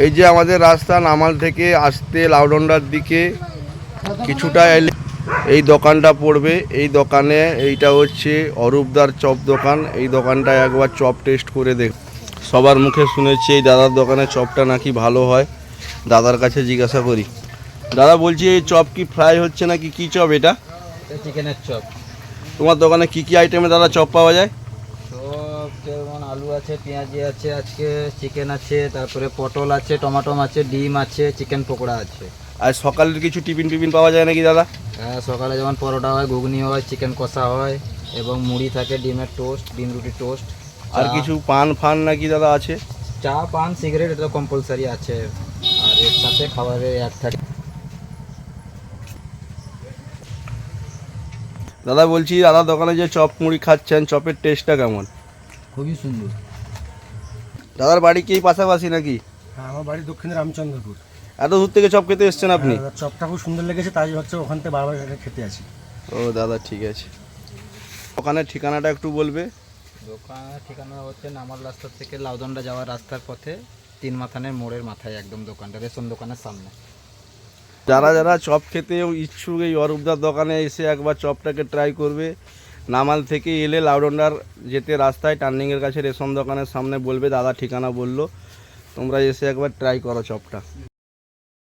এই যে আমাদের রাস্তা নামাল থেকে আসতে লাউডন্ডার দিকে কিছুটা এলে এই দোকানটা পড়বে। এই দোকানে এইটা হচ্ছে অরূপদার চপ দোকান। এই দোকানটায় একবার চপ টেস্ট করে দেখ। সবার মুখে শুনেছি এই দাদার দোকানে চপটা নাকি ভালো হয়। দাদার কাছে জিজ্ঞাসা করি। দাদা বলছি এই চপ কি ফ্রাই হচ্ছে নাকি? কি চপ এটা? চিকেনের চপ। তোমার দোকানে কি কি আইটেমে দাদা চপ পাওয়া যায়? যেমন আলু আছে পেঁয়াজি আছে আজকে চিকেন আছে তারপরে পটল আছে টমাটম আছে ডিম আছে চিকেন পকোড়া আছে। আর সকালের কিছু টিফিন টিফিন পাওয়া যায় নাকি দাদা? হ্যাঁ, সকালে যেমন পরোটা হয় ঘুগনি হয় চিকেন কষা হয় এবং মুড়ি থাকে ডিমের টোস্ট ডিম রুটি টোস্ট আর কিছু পান ফান নাকি দাদা আছে? চা পান সিগারেট এটা কম্পালসারি আছে। আর এর সাথে খাবারে এক থাকে দাদা বলছি দাদা দোকানে যে চপ মুড়ি খাচ্ছেন চপের টেস্টটা কেমন? খুবই সুন্দর। দাদার বাড়ি কি এই পাশাপাশি নাকি? হ্যাঁ আমার বাড়ি দক্ষিণে রামচন্দ্রপুর। এত দূর থেকে চপ খেতে এসছেন আপনি? হ্যাঁ, চপটা খুব সুন্দর লেগেছে তাই হচ্ছে ওখান থেকে বারবার এখানে খেতে আসি। ও দাদা ঠিক আছে। দোকানের ঠিকানাটা একটু বলবে? দোকানের ঠিকানা হচ্ছে নামার রাস্তা থেকে লাউদন্ডা যাওয়ার রাস্তার পথে তিন মাথানের মোড়ের মাথায় একদম দোকানটা রেশন দোকানের সামনে। যারা যারা চপ খেতে ইচ্ছুক এই অরূপদার দোকানে এসে একবার চপটাকে ট্রাই করবে নামাল থেকে এলে লাউডন্ডার যেতে রাস্তায়, টার্নিংয়ের কাছে রেশন দোকানের সামনে বলবে, দাদা ঠিকানা বলল, তোমরা এসে একবার ট্রাই করো চপটা।